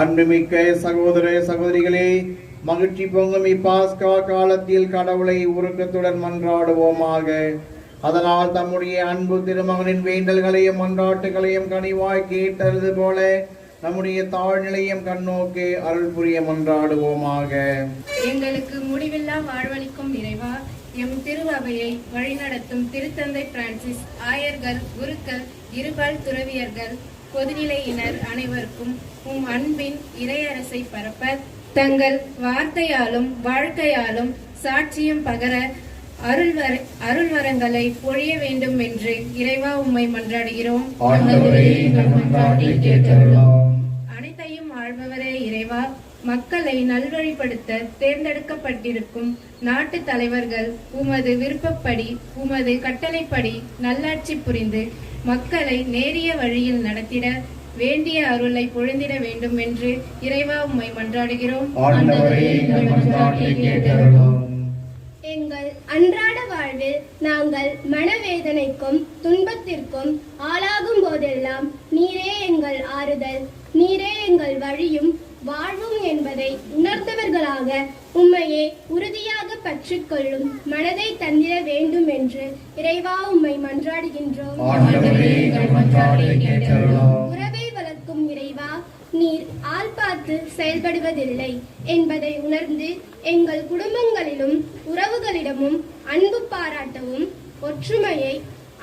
அன்புமிக்க சகோதர சகோதரிகளே மகிழ்ச்சி பொங்கும் இப்பாஸ்கா காலத்தில் கடவுளை உருக்கத்துடன் மன்றாடுவோமாக. அதனால் தம்முடைய அன்பு திருமகனின் வேண்டல்களையும் மன்றாட்டுகளையும் கனிவாய் கேட்டது போல நம்முடைய தாழ்நிலையும் கண்ணோக்கி அருள் புரிய மன்றாடுவோமாக. எங்களுக்கு முடிவில்லா வாழ்வளிக்கும் இறைவா எம் திருவவையை வழிநடத்தும் திருத்தந்தை பிரான்சிஸ் ஆயர்கள் குருக்கள் இருபால் துறவியர்கள் பொதுநிலையினர் அனைவருக்கும் உம் அன்பின் இறையரசை பரப்ப தங்கள் வார்த்தையாலும் வாழ்க்கையாலும் சாட்சியம் பகர அருள்வர அருள்வரங்களை பொழிய வேண்டும் என்று இறைவா உம்மை மன்றாடுகிறோம். அனைத்தையும் ஆள்பவரே இறைவா மக்களை நல்வழிப்படுத்த தேர்ந்தெடுக்கப்பட்டிருக்கும் நாட்டு தலைவர்கள் உமது விருப்பப்படி உமது கட்டளைப்படி நல்லாட்சி புரிந்து மக்களை நேரிய வழியில் நடத்திட வேண்டிய அருளை பொழிந்திட வேண்டும் என்று இறைவா உம்மை மன்றாடுகிறோம். எங்கள் அன்றாட வாழ்வில் நாங்கள் மனவேதனைக்கும் துன்பத்திற்கும் ஆளாகும் போதெல்லாம் நீரே எங்கள் ஆறுதல் நீரே எங்கள் வழியும் வாழ்வும் என்பதை உணர்ந்தவர்களாக உம்மையே உறுதியாக பற்றிக்கொள்ளும் மனதை தந்திர வேண்டும் என்று இறைவா உம்மை மன்றாடுகின்றோம். உறவை வளர்க்கும் இறைவா நீர் ஆள் பார்த்து செயல்படுவதில்லை என்பதை உணர்ந்து எங்கள் குடும்பங்களிலும் உறவுகளிடமும் அன்பு பாராட்டவும் ஒற்றுமையை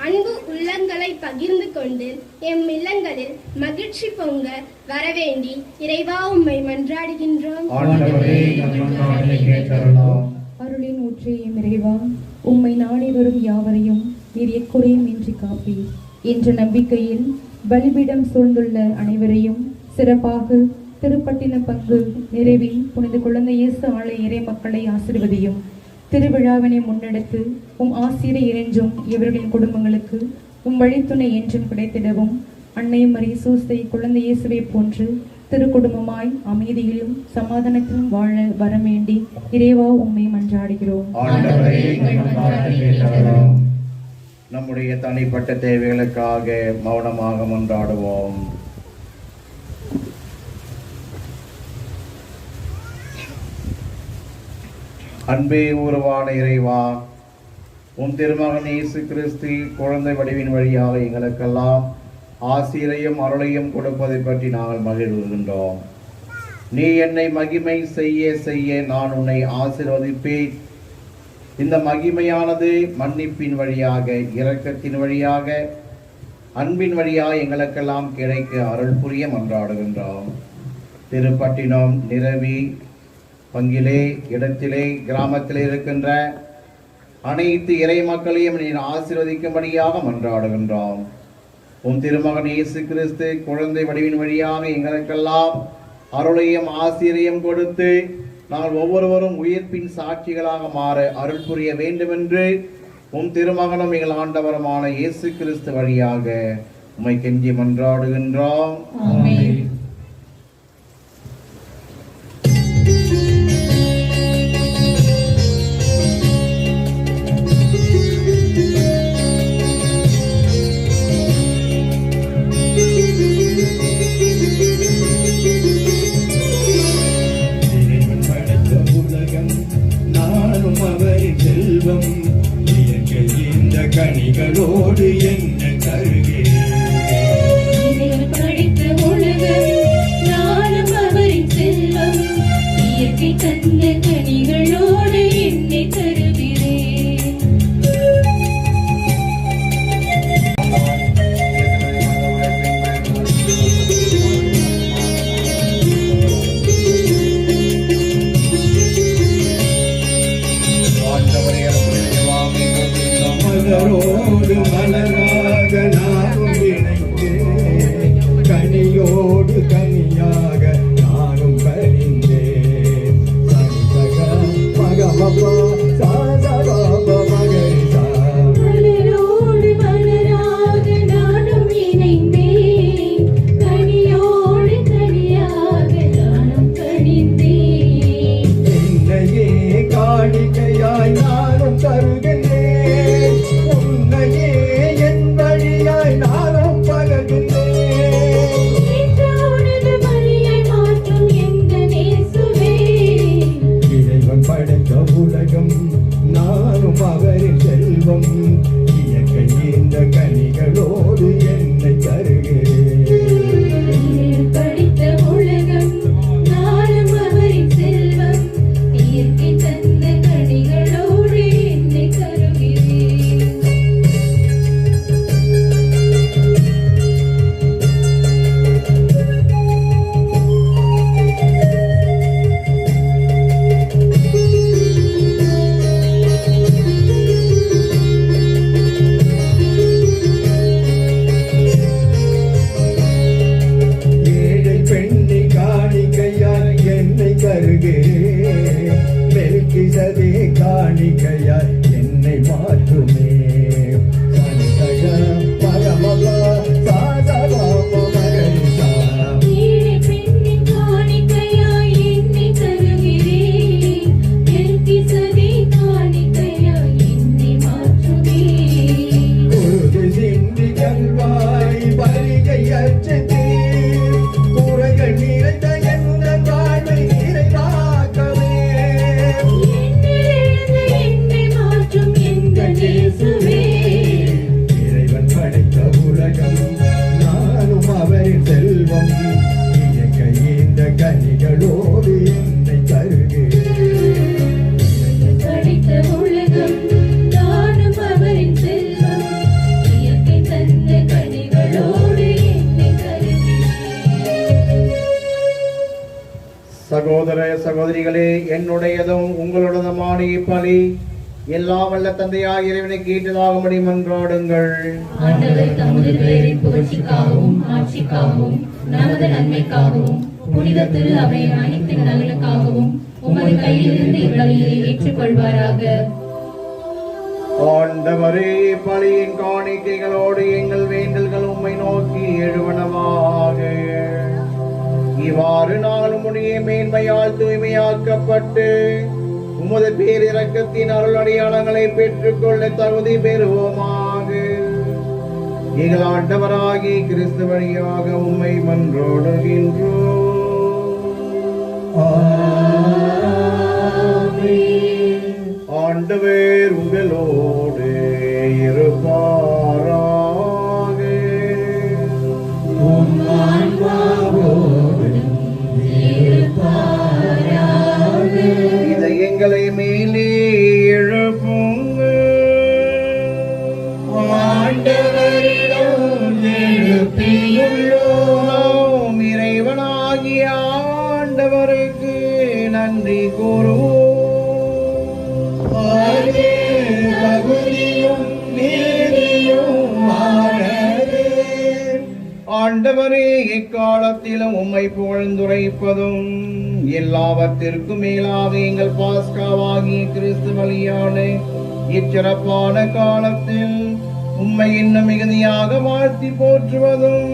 அன்பு உள்ளங்களை பகிர்ந்து கொண்டு எம் இல்லங்களில் மகிழ்ச்சி பொங்க வரவேண்டி இறைவா உம்மை மன்றாடுகின்றோம். அருளின் ஊற்றியும் இறைவா உம்மை நாடி வரும் யாவரையும் நீர் எக்குறையும் இன்றி காப்பி. என்ற நம்பிக்கையில் பலிபீடம் சூழ்ந்துள்ள அனைவரையும் சிறப்பாக திருப்பட்டின பங்கு நிறைவில் புனித குழந்தை இயேசு ஆலய இறை மக்களை ஆசிர்வதியும். திருவிழாவினை முன்னெடுத்து உம் ஆசிரியர் இறைஞ்சும் இவர்களின் குடும்பங்களுக்கு உம் வழித்துணை என்றும் கிடைத்திடவும் அன்னை மரி சூஸ்தை குழந்தை இயேசுவை போன்று திருக்குடும்பமாய் அமைதியிலும் சமாதானத்திலும் வாழ வரவேண்டி இறைவா உம்மை மன்றாடுகிறோம். நம்முடைய தனிப்பட்ட தேவைகளுக்காக மௌனமாக மன்றாடுவோம். அன்பே உருவான இறைவா உன் திருமகன் இயேசு கிறிஸ்து குழந்தை வடிவின் வழியாக எங்களுக்கெல்லாம் ஆசிரையும் அருளையும் கொடுப்பதை பற்றி நாங்கள் மகிழ்கின்றோம் நீ என்னை மகிமை செய்ய செய்ய நான் உன்னை ஆசீர்வதிப்பேன். இந்த மகிமையானது மன்னிப்பின் வழியாக இரக்கத்தின் வழியாக அன்பின் வழியாக எங்களுக்கெல்லாம் கிடைக்க அருள் புரிய மன்றாடுகின்றோம். திருப்பட்டினம் நிரவி பங்கிலே இடத்திலே கிராமத்திலே இருக்கின்ற அனைத்து இறை மக்களையும் நீர் ஆசீர்வதிக்கும்படியாக மன்றாடுகின்றோம். உன் திருமகன் இயேசு கிறிஸ்து குழந்தை வடிவின் வழியாக எங்களுக்கெல்லாம் அருளையும் ஆசிரியம் கொடுத்து நாங்கள் ஒவ்வொருவரும் உயிர்ப்பின் சாட்சிகளாக மாற அருள் புரிய வேண்டுமென்று உன் திருமகனும் எங்கள் ஆண்டவருமான இயேசு கிறிஸ்து வழியாக உமை கெஞ்சி மன்றாடுகின்றோம். சகோதர சகோதரிகளே என்னுடையதும் உங்களுடையதுமான இப்பலி எல்லா வல்ல தந்தையாக இறைவனை கேட்டதாகும்படி மன்றாடுங்கள். ஆண்டவர் தமது பெயரின் புகழ்ச்சிக்காகவும் ஆட்சிக்காகவும் நமது நன்மைக்காகவும் புனித திரு அவை அனைத்தின் நலனுக்காகவும் உமது கையிலிருந்து இவ்வழியை ஏற்றுக்கொள்வாராக. ஆண்டவரே பலியின் காணிக்கைகளோடு எங்கள் வேண்டல்கள் உம்மை நோக்கி நாங்கள் மேன்மையால் தூய்மையாக்கப்பட்டு உமது பேர் இறக்கத்தின் அருள் அடையாளங்களை பெற்றுக்கொள்ள தகுதி பெறுவோமாக. எங்கள் ஆண்டவராகி கிறிஸ்து வழியாக உம்மை மன்றோடுகின்றோம். ஆண்டவர் உங்களோடு இருப்பாரா? ஆண்டவருக்கு நன்றி கூறுவோம். தகுதியும் ஆண்டவரே எக்காலத்திலும் உம்மை புகழ்ந்துரைப்பதும் எல்லாவற்றிற்கும் மேலாக எங்கள் பாஸ்காவாகிய கிறிஸ்து வழியான இச்சிறப்பான காலத்தில் உம்மை இன்னும் மிகுதியாக வாழ்த்தி போற்றுவதும்